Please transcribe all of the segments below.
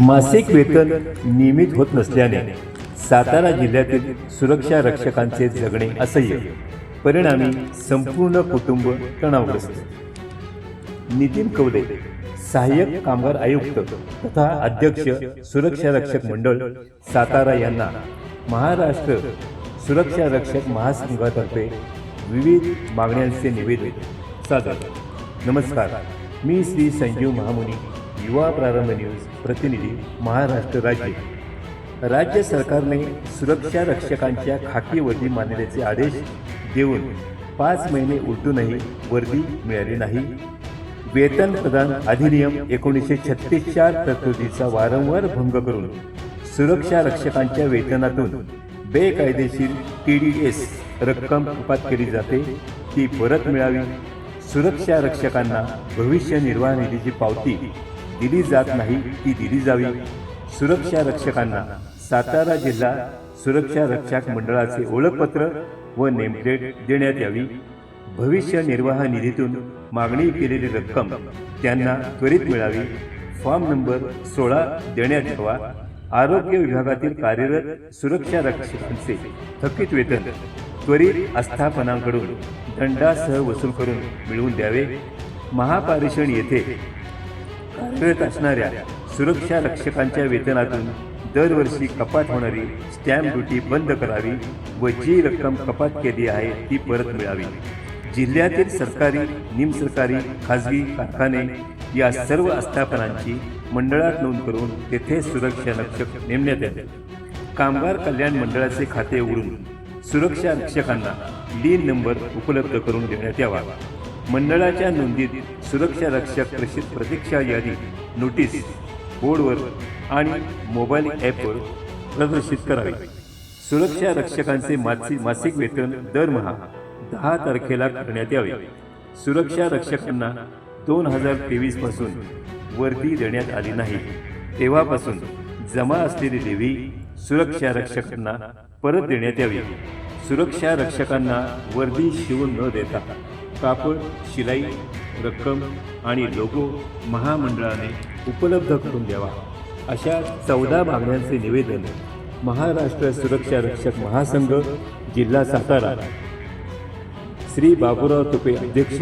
मासिक वेतन नियमित होत नसल्याने सातारा जिल्ह्यातील सुरक्षा रक्षकांचे जगणे असह्य. परिणामी संपूर्ण कुटुंब तणावग्रस्त. नितीन कवले सहाय्यक कामगार आयुक्त तथा अध्यक्ष सुरक्षा रक्षक मंडळ सातारा यांना महाराष्ट्र सुरक्षा रक्षक महासंघातर्फे विविध मागण्यांचे निवेदन सादर. नमस्कार. मी श्री संजीव महामुनी. युवा प्रारंभ न्यूज प्रतिनिधी महाराष्ट्र राज्य. राज्य सरकारने सुरक्षा रक्षकांच्या खाकी वर्दी मानण्याचे आदेश देऊन पाच महिने उलटूनही वर्दी मिळाली नाही. वेतन प्रदान अधिनियम एकोणीसशे छत्तीसच्या तरतुदीचा वारंवार भंग करून सुरक्षा रक्षकांच्या वेतनातून बेकायदेशीर टी डी एस रक्कम कपात केली जाते. ती परत मिळावी. सुरक्षा रक्षकांना भविष्य निर्वाह निधीची पावती दिली जात नाही ती दिली जावी. सुरक्षा रक्षकांना सातारा जिल्हा सुरक्षा रक्षक मंडळाचे ओळखपत्र व नेमप्लेट देण्यात यावी. भविष्य निर्वाह निधीतून मागणी केलेली रक्कम त्यांना त्वरित मिळावी. फॉर्म नंबर सोळा देण्यात यावा. आरोग्य विभागातील कार्यरत सुरक्षा रक्षकांचे थकीत वेतन त्वरित आस्थापनांकडून दंडासह वसूल करून मिळवून द्यावे. महापारेषण येथे करत असणाऱ्या सुरक्षा रक्षकांच्या वेतनातून दरवर्षी कपात होणारी स्टॅम्प ड्युटी बंद करावी व जी रक्कम कपात केली आहे ती परत मिळावी. जिल्ह्यातील सरकारी निमसरकारी खाजगी कारखाने या सर्व आस्थापनांची मंडळात नोंद करून तेथे सुरक्षा रक्षक नेमण्यात यावे कामगार कल्याण मंडळाचे खाते उघडून सुरक्षा रक्षकांना लीन नंबर उपलब्ध करून देण्यात यावा. मंडळाच्या नोंदीत सुरक्षा रक्षक प्रसिद्ध प्रतीक्षा यादी नोटीस बोर्डवर आणि मोबाईल ॲपवर प्रदर्शित करावी. सुरक्षा रक्षकांचे मासिक मासिक वेतन दरमहा दहा तारखेला करण्यात यावे. सुरक्षा रक्षकांना दोन हजार तेवीसपासून वर्दी देण्यात आली नाही. तेव्हापासून जमा असलेली देवी सुरक्षा रक्षकांना परत देण्यात यावी. सुरक्षा रक्षकांना वर्दी शिवून न देता कापड शिलाई रक्कम आणि लोगो महामंडळाने उपलब्ध करून द्यावा. अशा चौदा मागण्यांचे निवेदन महाराष्ट्र सुरक्षा रक्षक महासंघ जिल्हा सातारा. श्री बाबूराव तुपे अध्यक्ष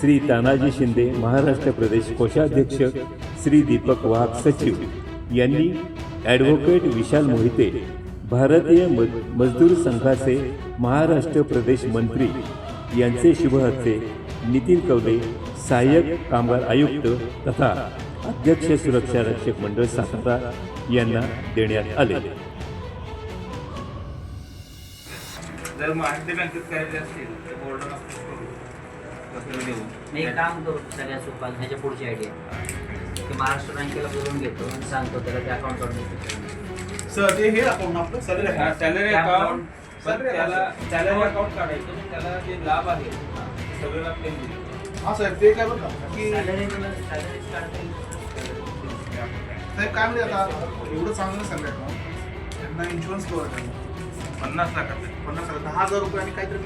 श्री तानाजी शिंदे महाराष्ट्र प्रदेश कोषाध्यक्ष श्री दीपक वाघ सचिव यांनी ॲडव्होकेट विशाल मोहिते भारतीय मज- मजदूर संघाचे महाराष्ट्र प्रदेश मंत्री यांचे शुभहस्ते नितीन कवले सहाय्यक कामगार आयुक्त तथा अध्यक्ष सुरक्षा रक्षक मंडळ सातारा यांना देण्यात आले. जर महाराष्ट्र बँकेत करायचे असतील तर बोर्ड पत्र देऊ मी एक काम करू सगळ्या सोपाल ह्याच्या पुढची आयडिया की महाराष्ट्र बँकेला बोलवून घेतो आणि सांगतो त्याला त्या अकाउंटवर सर ते हे अकाउंट आपलं सॅलरी सॅलरी अकाउंट पण सॅलरी त्याला अकाउंट. सॅलरी अकाउंट काढायचं पण त्याला जे लाभ आहे. हा साहेब ते काय का? साहेब काय म्हणजे आता एवढं चांगलं त्यांना इन्शुरन्स पन्नास लाखाचं. पन्नास हजार दहा हजार रुपये आणि काहीतरी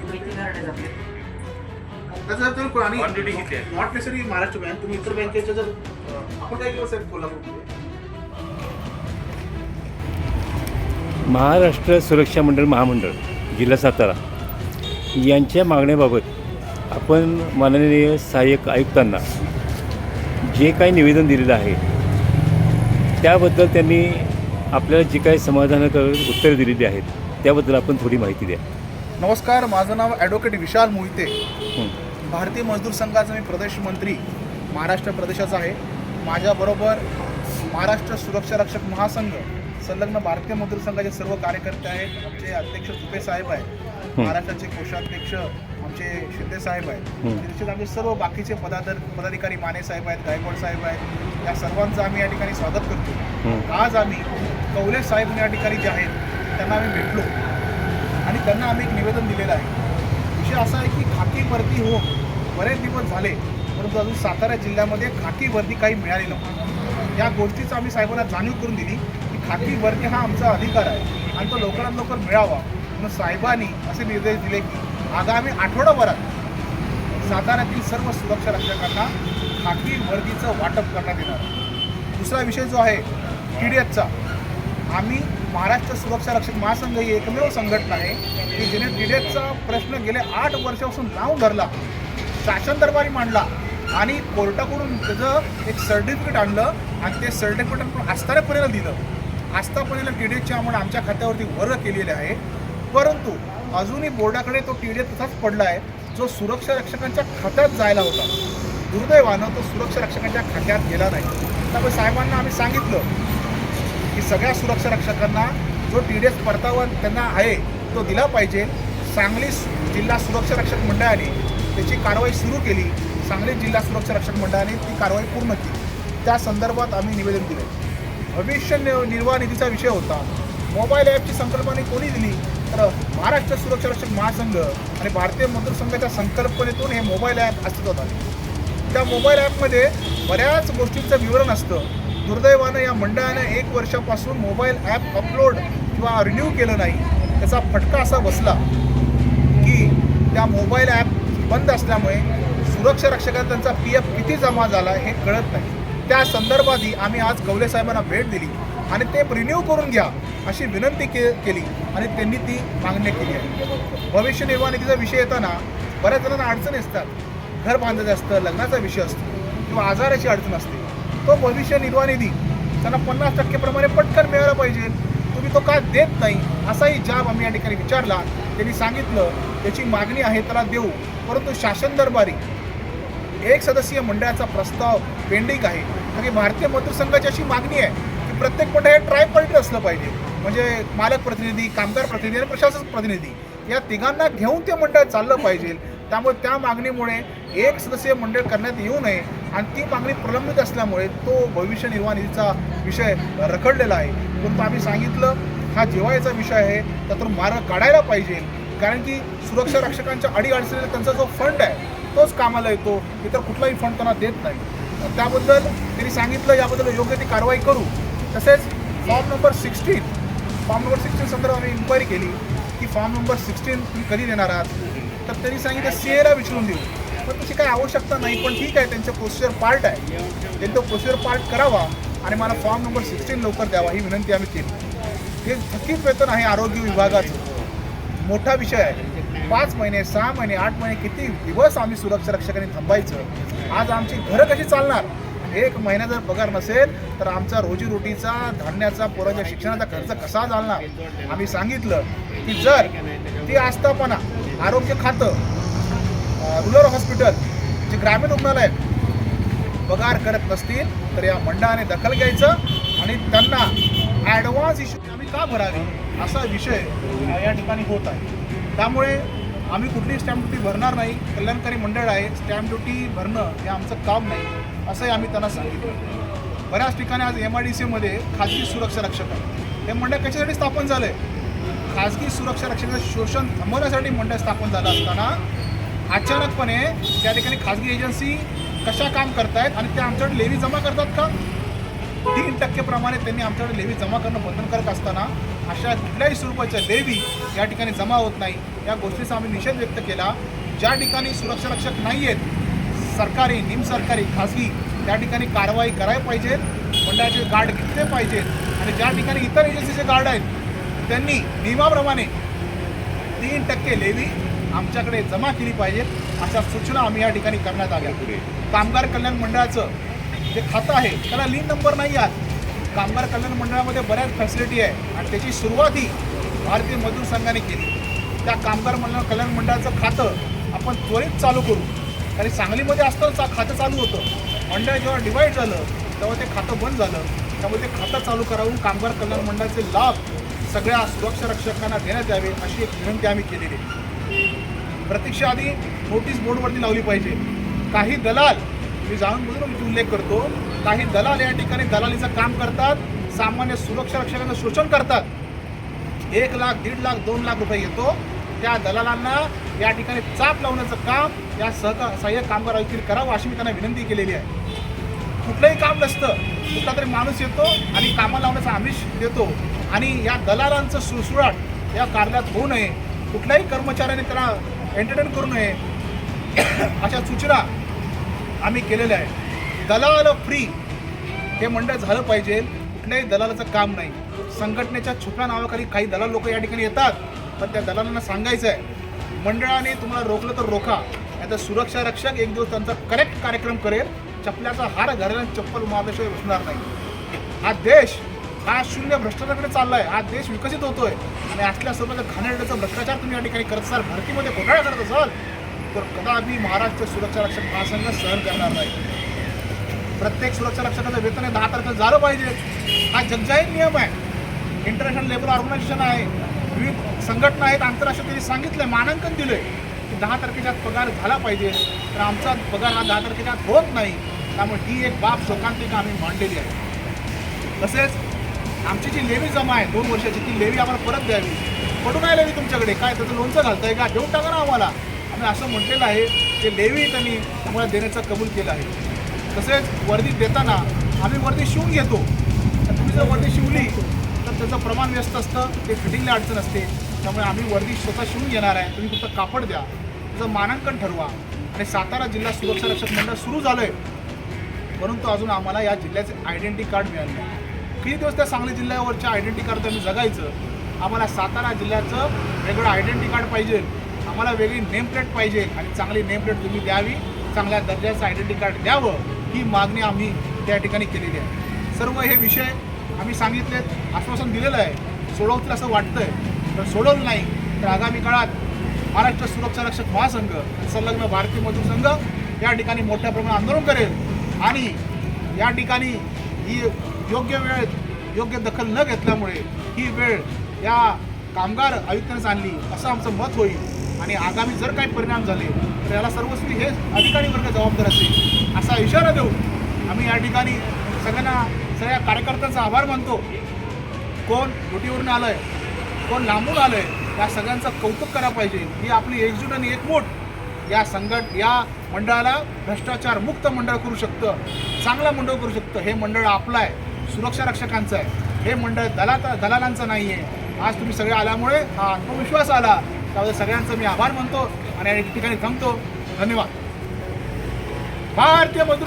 त्याचं आणि आहे? नॉट नेसरी महाराष्ट्र बँक तुम्ही इतर बँकेच्या जर आपण काय केलं साहेब कोल्हापूरमध्ये? महाराष्ट्र सुरक्षा मंडळ महामंडळ जिल्हा सातारा यांच्या मागण्याबाबत आपण माननीय सहाय्यक आयुक्तांना जे काही निवेदन दिलेलं आहे त्याबद्दल त्यांनी आपल्याला जी काही समाधानकारक उत्तरं दिलेली आहेत त्याबद्दल आपण थोडी माहिती द्या. नमस्कार माझं नाव ॲडव्होकेट विशाल मोहिते. भारतीय मजदूर संघाचा मी प्रदेश मंत्री महाराष्ट्र प्रदेशाचा आहे. माझ्याबरोबर महाराष्ट्र सुरक्षा रक्षक महासंघ संलग्न भारतीय मजदूर संघाचे सर्व कार्यकर्ते आहेत. आमचे अध्यक्ष तुपे साहेब आहेत. महाराष्ट्राचे कोषाध्यक्ष आमचे शिंदे साहेब आहेत. निश्चित आमचे सर्व बाकीचे पदाधर पदाधिकारी माने साहेब आहेत गायकवाड साहेब आहेत. या सर्वांचं आम्ही या ठिकाणी स्वागत करतो. आज आम्ही कवले साहेब या ठिकाणी जे आहेत त्यांना आम्ही भेटलो. आणि त्यांना आम्ही एक निवेदन दिलेलं आहे. विषय असा आहे की खाकी भरती हो बरेच दिवस झाले परंतु अजून सातारा जिल्ह्यामध्ये खाकी भरती काही मिळाली नव्हती. या गोष्टीचं आम्ही साहेबांना जाणीव करून दिली. खाकी भरती हा आमचा अधिकार आहे. आणि तो लवकरात लवकर मिळावा. म्हणून साहेबांनी असे निर्देश दिले की आगामी आठवडाभरात साताऱ्यातील सर्व सुरक्षा रक्षकांना खाकी वर्दीचं वाटप करण्यात येणार दुसरा विषय जो आहे टी डी एफचा आम्ही महाराष्ट्र सुरक्षा रक्षक महासंघ ही एकमेव संघटना आहे की जिने टी डी एफचा प्रश्न गेल्या आठ वर्षापासून नाव धरला. शासन दरबारी मांडला आणि कोर्टाकडून त्याचं एक सर्टिफिकेट आणलं आणि ते सर्टिफिकेट आपण आस्थाऱ्यापर्यंत दिलं. आस्थापनेला टी डी एसची आम्हाला आमच्या खात्यावरती वर्ग केलेले आहे. परंतु अजूनही बोर्डाकडे तो टी डी एफ तसाच पडला आहे जो सुरक्षा रक्षकांच्या खात्यात जायला होता. दुर्दैवानं तो सुरक्षा रक्षकांच्या खात्यात गेला नाही. त्यामुळे साहेबांना आम्ही सांगितलं की सगळ्या सुरक्षा रक्षकांना जो टी डी एस परतावा त्यांना आहे तो दिला पाहिजे. सांगली जिल्हा सुरक्षा रक्षक मंडळाने त्याची कारवाई सुरू केली. सांगली जिल्हा सुरक्षा रक्षक मंडळाने ती कारवाई पूर्ण केली. त्या संदर्भात आम्ही निवेदन दिले भविष्य निर्वाह निधीचा विषय होता. मोबाईल ॲपची संकल्पना कोणी दिली? तर महाराष्ट्र सुरक्षा रक्षक महासंघ आणि भारतीय मजदूर संघाच्या संकल्पनेतून हे मोबाईल ॲप अस्तित्वात आले. त्या मोबाईल ॲपमध्ये बऱ्याच गोष्टींचं विवरण असतं. दुर्दैवानं या मंडळानं एक वर्षापासून मोबाईल ॲप अपलोड किंवा रिन्यू केलं नाही. त्याचा फटका असा बसला की त्या मोबाईल ॲप बंद असल्यामुळे सुरक्षा रक्षकांना त्यांचा पी एफ किती जमा झाला हे कळत नाही. त्या संदर्भातही आम्ही आज गवले साहेबांना भेट दिली आणि ते रिन्यू करून घ्या अशी विनंती के केली आणि त्यांनी ती मागणी केली आहे. भविष्य निर्वाह निधीचा विषय येताना बऱ्याच जणांना अडचणी असतात. घर बांधायचं असतं लग्नाचा विषय असतो किंवा आजाराची अडचण असते. तो भविष्य निर्वाह निधी त्यांना पन्नास टक्केप्रमाणे पटकन मिळाला पाहिजे. तुम्ही तो का देत नाही? असाही जाब आम्ही या ठिकाणी विचारला. त्यांनी सांगितलं त्याची मागणी आहे त्याला देऊ. परंतु शासन दरबारी एक सदस्यीय मंडळाचा प्रस्ताव पेंडिंग आहे. आणि भारतीय मतदारसंघाची अशी मागणी आहे की प्रत्येक मंडळ हे ट्रायपल्टी असलं पाहिजे. म्हणजे मालक प्रतिनिधी कामगार प्रतिनिधी आणि प्रशासक प्रतिनिधी या तिघांना घेऊन ते मंडळ चाललं पाहिजे. त्यामुळे त्या मागणीमुळे एक सदस्यीय मंडळ करण्यात येऊ नये आणि ती मागणी प्रलंबित असल्यामुळे तो भविष्य निर्वाह निधीचा विषय रखडलेला आहे. परंतु आम्ही सांगितलं हा जेवायचा विषय आहे त्यातून मार्ग काढायला पाहिजे. कारण की सुरक्षा रक्षकांच्या अडीअडचणीला त्यांचा जो फंड आहे तोच कामाला येतो इतर कुठलाही फंड त्यांना देत नाही. त्याबद्दल त्यांनी सांगितलं याबद्दल योग्य ती कारवाई करू. तसेच form number sixteen form number sixteen संदर्भात आम्ही इन्क्वायरी केली की फॉर्म नंबर सिक्स्टीन तुम्ही कधी देणार आहात? तर त्यांनी सांगितलं सी एला विचारून देऊ. पण तशी काही आवश्यकता नाही पण ठीक आहे त्यांचं प्रोसिजर पार्ट आहे. त्यांनी तो प्रोसिजर पार्ट करावा आणि मला फॉर्म नंबर सिक्स्टीन लवकर द्यावा ही विनंती आम्ही केली. हे थकीत वेतन आहे आरोग्य विभागाचं. मोठा विषय आहे. पाच महिने सहा महिने आठ महिने किती दिवस आम्ही सुरक्षा रक्षकांनी थांबायचं? आज आमची घरं कशी चालणार? एक महिना जर पगार नसेल तर आमचा रोजीरोटीचा धान्याचा पोराच्या शिक्षणाचा खर्च कसा चालणार? आम्ही सांगितलं की जर ती आस्थापना आरोग्य खातं रुरल हॉस्पिटल जे ग्रामीण रुग्णालय पगार करत नसतील तर या मंडळाने दखल घ्यायचं आणि त्यांना ॲडव्हान्स इश्यू आम्ही का भरावी? असा विषय या ठिकाणी होत आहे. त्यामुळे आम्ही कुठलीही स्टॅम्प ड्युटी भरणार नाही. कल्याणकारी मंडळ आहे स्टॅम्प ड्युटी भरणं हे आमचं काम नाही असंही आम्ही त्यांना सांगितलं. बऱ्याच ठिकाणी आज एम आय डी सीमध्ये खाजगी सुरक्षा रक्षक आहे हे मंडळ कशासाठी स्थापन झालं आहे खाजगी सुरक्षा रक्षकाचं शोषण थांबवण्यासाठी मंडळ स्थापन झालं असताना अचानकपणे त्या ठिकाणी खाजगी एजन्सी कशा काम करतायत आणि ते आमच्याकडे लेवी जमा करतात का? तीन टक्केप्रमाणे त्यांनी आमच्याकडे लेवी जमा करणं बंधनकारक असताना अशा कुठल्याही स्वरूपाच्या लेवी या ठिकाणी जमा होत नाही. या गोष्टीचा आम्ही निषेध व्यक्त केला. ज्या ठिकाणी सुरक्षा रक्षक नाही आहेत सरकारी निमसरकारी खाजगी त्या ठिकाणी कारवाई करायला पाहिजे मंडळाचे गार्ड घेतले पाहिजेत आणि ज्या ठिकाणी इतर एजन्सीचे गार्ड आहेत त्यांनी नियमाप्रमाणे तीन टक्के लेवी आमच्याकडे जमा केली पाहिजे अशा सूचना आम्ही या ठिकाणी करण्यात आल्या. कामगार कल्याण मंडळाचं जे खातं आहे त्याला लीन नंबर नाही आहात कामगार कल्याण मंडळामध्ये बऱ्याच फॅसिलिटी आहे आणि त्याची सुरुवात ही भारतीय मजदूर संघाने केली. त्या कामगार मंडळ कल्याण मंडळाचं खातं आपण त्वरित चालू करू. कारण सांगलीमध्ये असताना चा- खातं चालू होतं. मंडळ जेव्हा डिवाईड झालं तेव्हा ते खातं बंद झालं. त्यामुळे ते खातं चालू करावून कामगार कल्याण मंडळाचे लाभ सगळ्या सुरक्षा रक्षकांना देण्यात यावे अशी एक विनंती आम्ही केलेली आहे. प्रतीक्षा आधी नोटीस बोर्डवरती लावली पाहिजे. काही दलाल मी जाणून बुजून मी उल्लेख करतो काही दलाल या ठिकाणी दलालीचं काम करतात सामान्य सुरक्षा रक्षकांचं शोषण करतात. एक लाख दीड लाख दोन लाख रुपये येतो. त्या दलालांना या ठिकाणी चाप लावण्याचं काम या सहका सहाय्यक कामगार आयुक्त करावं अशी मी त्यांना विनंती केलेली आहे. कुठलंही काम नसतं. कुठला तरी माणूस येतो आणि कामा लावण्याचा आमिष देतो. आणि या दलालांचं सुळसुळाट या कार्यालयात होऊ नये. कुठल्याही कर्मचाऱ्याने त्याला एंटरटेन करू नये. अशा सूचना आम्ही केलेलं आहे. दलाल फ्री हे मंडळ झालं पाहिजे. कुठल्याही दलालाचं काम नाही. संघटनेच्या छुप्या नावाखाली काही दलाल लोक या ठिकाणी येतात. पण त्या दलालांना सांगायचं आहे. मंडळाने तुम्हाला रोखलं तर रोखा. आता तर सुरक्षा रक्षक एक दिवस त्यांचा करेक्ट कार्यक्रम करेल. चपल्याचा हार घालेल आणि चप्पल मारल्याशिवाय बसणार नाही. हा देश हा शून्य भ्रष्टाचाराकडे आहे हा देश विकसित होतोय. आणि असल्या स्वरूपाचा घाणेरड्याचा भ्रष्टाचार तुम्ही या ठिकाणी करत असाल भरतीमध्ये घोटाळा करत असाल तर कदापि महाराष्ट्र सुरक्षा रक्षक महासंघ सहन करणार नाही. प्रत्येक सुरक्षा रक्षकाचं वेतन हे दहा तारखेला झालं पाहिजे. हा जगजाहीर नियम आहे. इंटरनॅशनल लेबर ऑर्गनायझेशन आहे. विविध संघटना आहेत. आंतरराष्ट्रीय त्यांनी सांगितलंय मानांकन दिलंय की दहा तारखेच्या पगार झाला पाहिजे. तर आमचा पगार हा दहा तारखेच्या होत नाही. त्यामुळे ही एक बाब शोकांतिका आम्ही मांडलेली आहे. तसेच आमची जी लेवी जमा आहे दोन वर्षाची ती लेवी आम्हाला परत द्यावी. पडून आहे लेवी तुमच्याकडे. काय त्याचं लोणचं घालताय का? देऊन टाका ना आम्हाला. आम्ही असं म्हटलेलं आहे ते लेवी त्यांनी आम्हाला देण्याचा कबूल केलं आहे. तसेच वर्दी देताना आम्ही वर्दी शिवून घेतो. तर तुम्ही जर वर्दी शिवली तर त्याचं प्रमाण व्यस्त असतं ते फिटिंगला अडचण असते. त्यामुळे आम्ही वर्दी स्वतः शिवून घेणार आहे. तुम्ही फक्त कापड द्या. त्याचं मानांकन ठरवा. आणि सातारा जिल्हा सुरक्षा रक्षक मंडळ सुरू झालं आहे परंतु अजून आम्हाला या जिल्ह्याचे आयडेंटिटी कार्ड मिळालं नाही. किती दिवस त्या सांगली जिल्ह्यावरच्या आयडेंटिटी कार्ड त्यांनी जगायचं? आम्हाला सातारा जिल्ह्याचं वेगळं आयडेंटिटी कार्ड पाहिजे. आम्हाला वेगळी नेम प्लेट पाहिजे आणि चांगली नेम प्लेट तुम्ही द्यावी चांगल्या दर्जाचं आयडेंटिटी कार्ड द्यावं ही मागणी आम्ही त्या ठिकाणी केलेली आहे. सर्व हे विषय आम्ही सांगितलेत आश्वासन दिलेलं आहे. सोडवतील असं वाटतं आहे पण सोडवलं नाही तर आगामी काळात महाराष्ट्र सुरक्षा रक्षक महासंघ संलग्न भारतीय मजूर संघ या ठिकाणी मोठ्या प्रमाणात आंदोलन करेल आणि या ठिकाणी ही योग्य वेळ योग्य दखल न घेतल्यामुळे ही वेळ या कामगार आयुक्तांनीच आणली असं आमचं मत होईल. आणि आगामी जर काही परिणाम झाले तर याला सर्वस्वी हे अधिकारी वर्ग जबाबदार असेल असा इशारा देऊन आम्ही या ठिकाणी सगळ्यांना सगळ्या कार्यकर्त्यांचा आभार मानतो. कोण ड्युटीवरून आलं आहे कोण लांबून आलं आहे या सगळ्यांचं कौतुक करा पाहिजे. ही आपली एकजूट आणि एकमोट या संघट या मंडळाला भ्रष्टाचार मुक्त मंडळ करू शकतं चांगलं मंडळ करू शकतं. हे मंडळ आपलं आहे सुरक्षा रक्षकांचं आहे. हे मंडळ दला दलालांचं नाही आहे आज तुम्ही सगळे आल्यामुळे हा आत्मविश्वास आला. त्याबद्दल सगळ्यांचं मी आभार मानतो आणि या ठिकाणी थांबतो. धन्यवाद. भारतीय मजूर